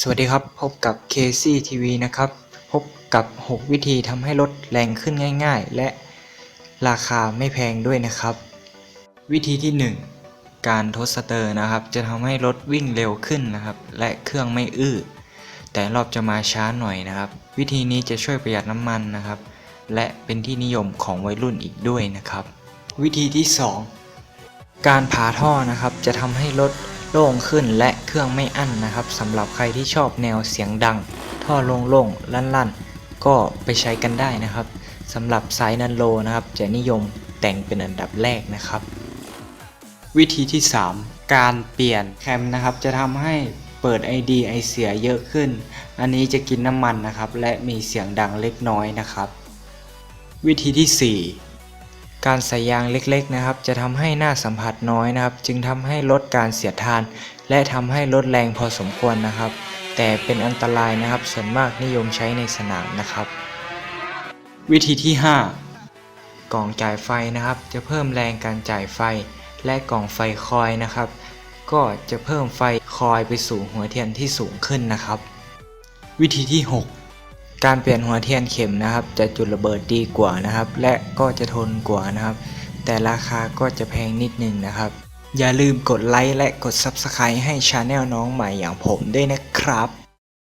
สวัสดีครับ พบกับ KC TV นะครับ พบกับ 6 วิธีทำให้รถแรงขึ้นง่าย ๆ และราคาไม่แพงด้วยนะครับ วิธีที่ 1 การทดสเตอร์นะครับ จะทำให้รถวิ่งเร็วขึ้นนะครับ และเครื่องไม่อื้อแต่รอบจะมาช้าหน่อยนะครับ วิธีนี้จะช่วยประหยัดน้ำมันนะครับ และเป็นที่นิยมของวัยรุ่นอีกด้วยนะครับ วิธีที่ 2 การผ่าท่อนะครับจะทำให้รถ โล่งขึ้นและเครื่องไม่อั้นนะครับสำหรับใครที่ชอบแนวเสียงดัง ท่อโล่งๆลั่นๆ ก็ไปใช้กันได้นะครับสำหรับสายนันโลนะครับจะนิยมแต่งเป็นอันดับแรกนะครับ วิธีที่ 3 การเปลี่ยนแคมนะครับจะทำให้เปิด ID ไอเสียเยอะขึ้น อันนี้จะกินน้ำมันนะครับ และมีเสียงดังเล็กน้อยนะครับ วิธีที่ 4 การใส่ยางเล็กๆนะครับ จะทำให้หน้าสัมผัสน้อยนะครับ จึงทำให้ลดการเสียดทาน และทำให้ลดแรงพอสมควรนะครับ แต่เป็นอันตรายนะครับ ส่วนมากนิยมใช้ในสนามนะครับ วิธีที่ 5 กล่องจ่ายไฟนะครับ จะเพิ่มแรงการจ่ายไฟ และกล่องไฟคอยนะครับ ก็จะเพิ่มไฟคอยไปสู่หัวเทียนที่สูงขึ้นนะครับ วิธีที่ 6 การเปลี่ยนหัวเทียนเข็มนะครับ จะจุดระเบิดดีกว่านะครับ และก็จะทนกว่านะครับ แต่ราคาก็จะแพงนิดนึงนะครับ อย่าลืมกดไลค์และกด Subscribe ให้ชาแนลน้องใหม่อย่างผมด้วยนะครับ